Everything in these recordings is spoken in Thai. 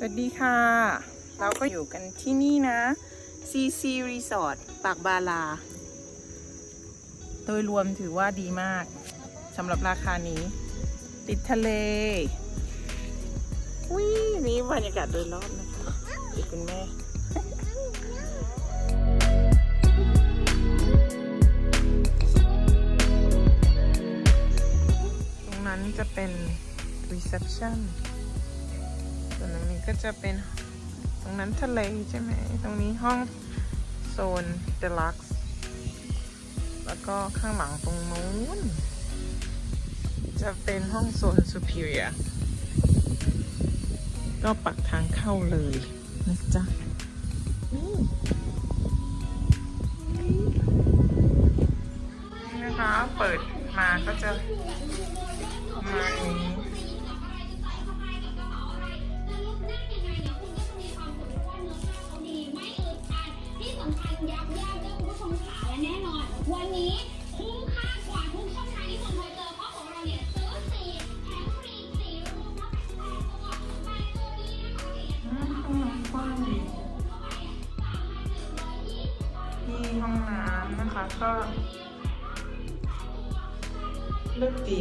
สวัสดีค่ะ เราก็อยู่กันที่นี่นะ CC Resort ปากบาลา โดยรวมถือว่าดีมากสำหรับราคานี้ ติดทะเลวินี่บรรยากาศโดยรอบนะคะติดคุณแม่ตรงนั้นจะเป็น reception วนตรงนี้ก็จะเป็นตรงนั้นทะเลใช่ไหม ตรงนี้ห้องโซน deluxe แล้วก็ข้างหลังตรงนู้น จะเป็นห้องโซน superior ก็ปักทางเข้าเลยนะจ๊ะนี่นะคะ เปิดมาก็จะประมาณนี้ ก็ลือกตี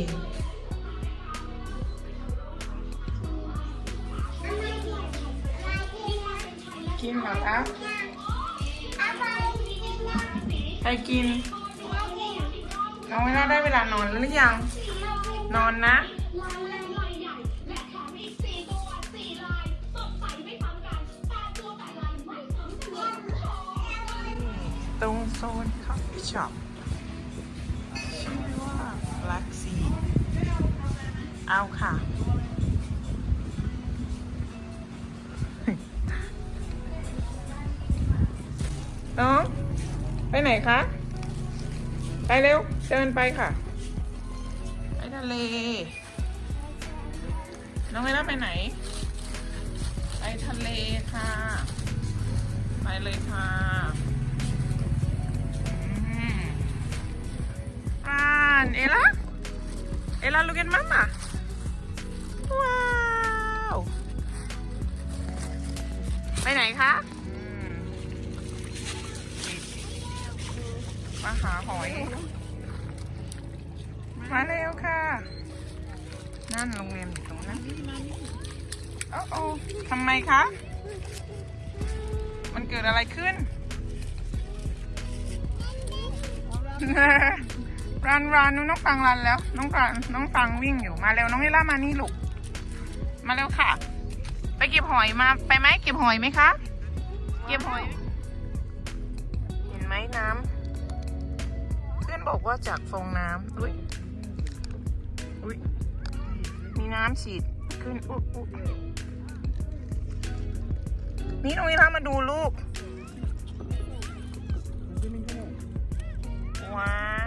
กินหรอคะใไปกิน น้องไม่น่าได้เวลานอนหรือยัง นอนนะตรงโซน แปดตัวแปชื่อว่า Black Sea เอาค่ะ น้อง ไปไหนคะ ไปเร็ว เดินไปค่ะ ไปทะเล น้องเวล่าไปไหน ไปทะเลค่ะ ไปเลยค่ะ Kan, Ella? Ella, look at Mama. Wow. ไปไหนคะมมาหาหอย มาเร็วค่ะ นั่นโรงเรียนอยู่ตรงนั้นโอ้โอ้ทำไมคะ มันเกิดอะไรขึ้น รันรันน้องฟังรันแล้ว น้องฟังน้องฟังวิ่งอยู่มาเร็วน้องนิล่ามานี่ลูกมาเร็วค่ะ ไปเก็บหอยมาไปไหมเก็บหอยไหมคะเก็บหอย เห็นไหมน้ำเพื่อนบอกว่าจากฟองน้ำอุ้ยอุ้ยมีน้ำฉีดขึ้นอุ๊อุ๊นี่น้องนิล่ามาดูลูกว้าว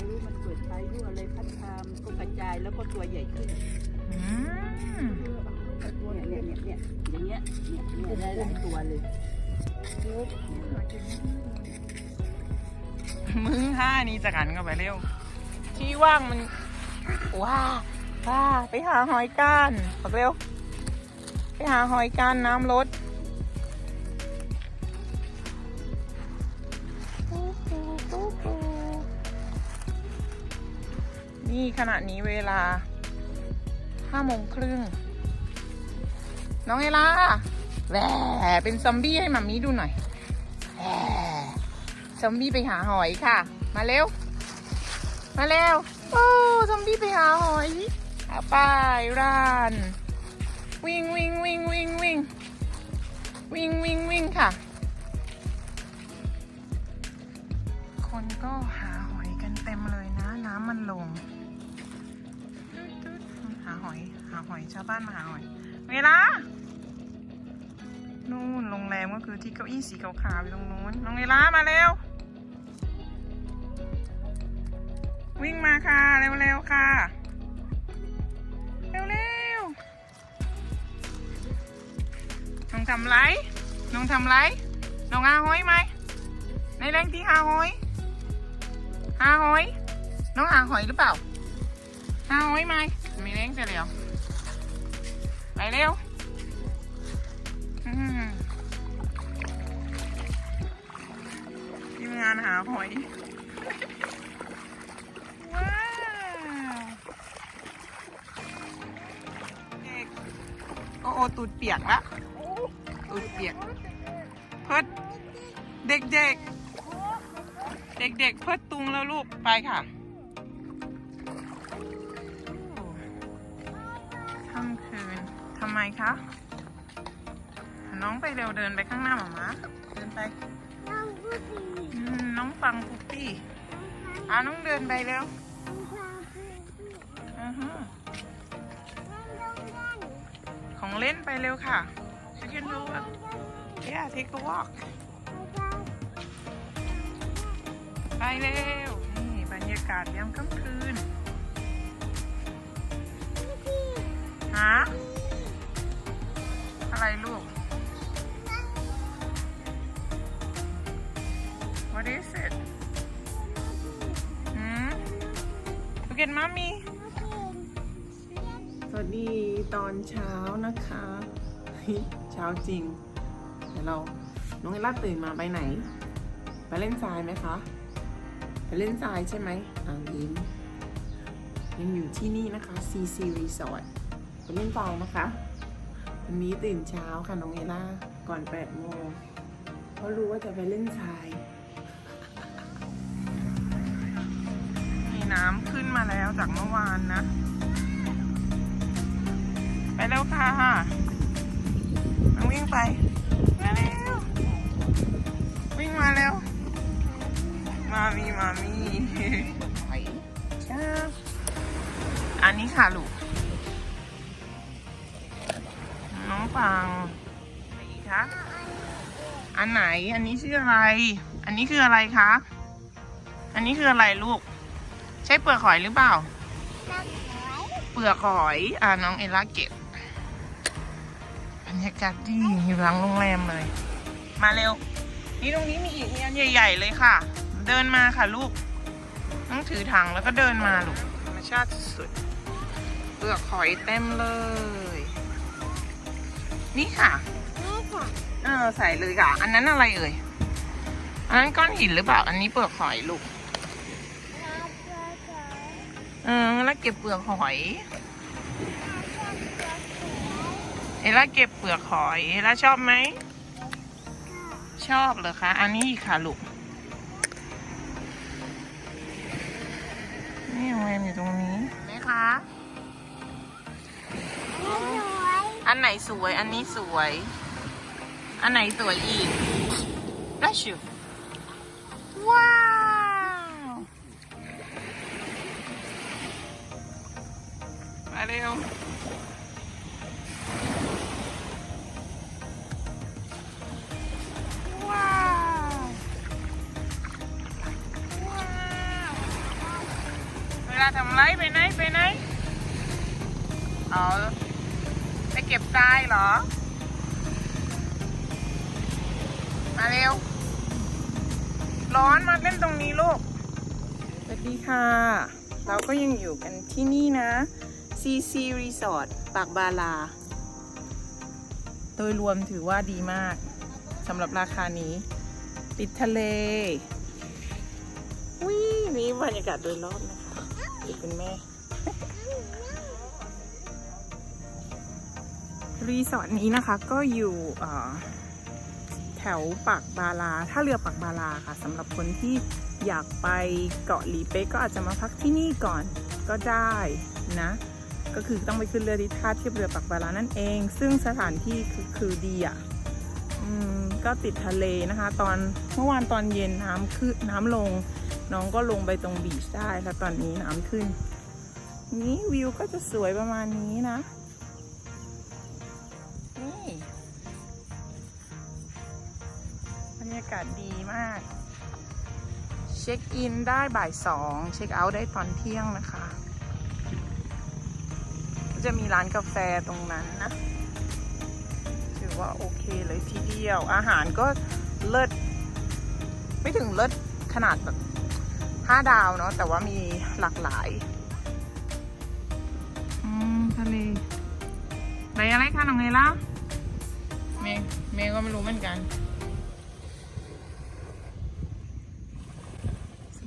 ไม่รู้มันเกิดพายุอะไรพัดพามก็กระจายแล้วก็ตัวใหญ่ขึ้นอืมเนี่ยเนี่ยเนี่ยเนี่ยอย่างเงี้ยเนี่ยเนี่ยได้หลายตัวเลยมึงห้านี่จะกันเข้าไปเร็ว ที่ว่างมันว้าว้าไปหาหอยก้านบอกเร็ว ไปหาหอยก้านน้ำลด นี่ขณะนี้เวลาห้าโมงครึ่ง น้องเอล่าแหวเป็นซอมบี้ให้มัมมี่ดูหน่อยแหวซอมบี้ไปหาหอยค่ะ มาเร็ว มาเร็ว โอ้ซอมบี้ไปหาหอยเอาไปรันวิ่งวิ่งวิ่งวิ่งวิ่งวิ่งวิ่งวิ่งค่ะ คนก็หา หอยชาวบ้านมาหาหอย เวลา นู่นโรงแรมก็คือที่เก้าอี้สีขาวๆอยู่ตรงนู้น น้องเวลามาเร็ว วิ่งมาค่ะ เร็วๆค่ะ เร็วๆน้องทำไรน้องทำไรน้องหาหอยไหม ในแรงที่หาหอย หาหอย น้องหาหอยหรือเปล่าเอาไว้ไหม มีเล้งจะเร็ว ไปเร็วทีมงานหาหอย ว้าวเด็กโอ้โอตูดเปียกละตูดเปียก เพิดเด็กเด็กเด็กเด็กๆ เพิดตุงแล้วลูก ไปค่ะำไมคะ น้องไปเร็วเดินไปข้างหน้าหมามาเดินไปอืมน้องฟังปุ๊ปปี้อ่าน้องเดินไปเร็วอือฮึของเล่นไปเร็วค่ะ You can do it. Yeah, take a walk. ไปเร็ว นี่บรรยากาศยามค่ำคืน ฮะ อะไรลูก What is it หืม Look at mommy สวัสดีตอนเช้านะคะเฮ้ยเช้าจริง เดี๋ยวเรา น้องเอล่าตื่นมาไปไหน ไปเล่นทรายไหมคะ ไปเล่นทรายใช่ไหมอ่างยิ้มยังอยู่ที่นี่นะคะ CC Resort ไปเล่นทรายนะคะ วันนี้ตื่นเช้าค่ะน้องเอล่าก่อน8โมงเพราะรู้ว่าจะไปเล่นทราย มีน้ำขึ้นมาแล้วจากเมื่อวานนะ ไปแล้วค่ะน้องวิ่งไปมาเร็ววิ่งมาเร็วมามีมามีไปจ้าอันนี้ค่ะลูก น้องฟังอะไรอีกคะ อันไหน อันนี้ชื่ออะไร อันนี้คืออะไรคะ อันนี้คืออะไรลูก ใช่เปลือกหอยหรือเปล่า เปลือกหอย อ่าน้องเอล่าเก็บบรรยากาศดีอยู่หลังโรงแรมเลย มาเร็ว นี่ตรงนี้มีอีกมีอันใหญ่ ๆ เลยค่ะ เดินมาค่ะลูกต้องถือถังแล้วก็เดินมาลูก ธรรมชาติสุด เปลือกหอยเต็มเลย นี่ค่ะเออใส่เลยค่ะ อันนั้นอะไรเอ่ยอันนั้นก้อนหินหรือเปล่า อันนี้เปลือกหอยลูกเออแล้วเก็บเปลือกหอย เอล่าเก็บเปลือกหอยเอล่าชอบไหม ชอบเหรอคะ อันนี้อีกค่ะลูก นี่โรงแรมอยู่ตรงนี้ไหมคะ อัน ไหนสวย อันนี้สวย อันไหนสวยอีก Bless you ว้าว มาเร็วว้าวว้าวเวลาทำไรไปไหน ไปไหน เอา เก็บทรายเหรอ มาเร็ว ร้อนมาเล่นตรงนี้ลูก สวัสดีค่ะ เราก็ยังอยู่กันที่นี่นะ CC Resort ปากบาลา โดยรวมถือว่าดีมากสำหรับราคานี้ ติดทะเลวินี่บรรยากาศโดยรอบนะคะดูคุณแม่ รีสอร์ทนี้นะคะก็อยู่แถวปากบาลาท่าเรือปากบาลาค่ะสำหรับคนที่อยากไปเกาะหลีเป๊ะก็อาจจะมาพักที่นี่ก่อนก็ได้นะ ก็คือต้องไปขึ้นเรือที่ท่าเทียบเรือปากบาลานั่นเอง ซึ่งสถานที่คือคือดีอะก็ติดทะเลนะคะ ตอนเมื่อวานตอนเย็นน้ำขึ้นน้ำลง น้องก็ลงไปตรงบีชได้แล้วตอนนี้น้ำขึ้น นี้วิวก็จะสวยประมาณนี้นะากาศดีมาก เช็คอินได้บ่ายสองเช็คเอาท์ได้ตอนเที่ยงนะคะ จะมีร้านกาแฟตรงนั้นนะ ถือว่าโอเคเลยทีเดียว อาหารก็เลิศไม่ถึงเลิศขนาดแบบห้าดาวเนาะแต่ว่ามีหลากหลายทะเลอะไรอะไรคะน้องเอล่ะเมย์เมย์ก็ไม่รู้เหมือนกัน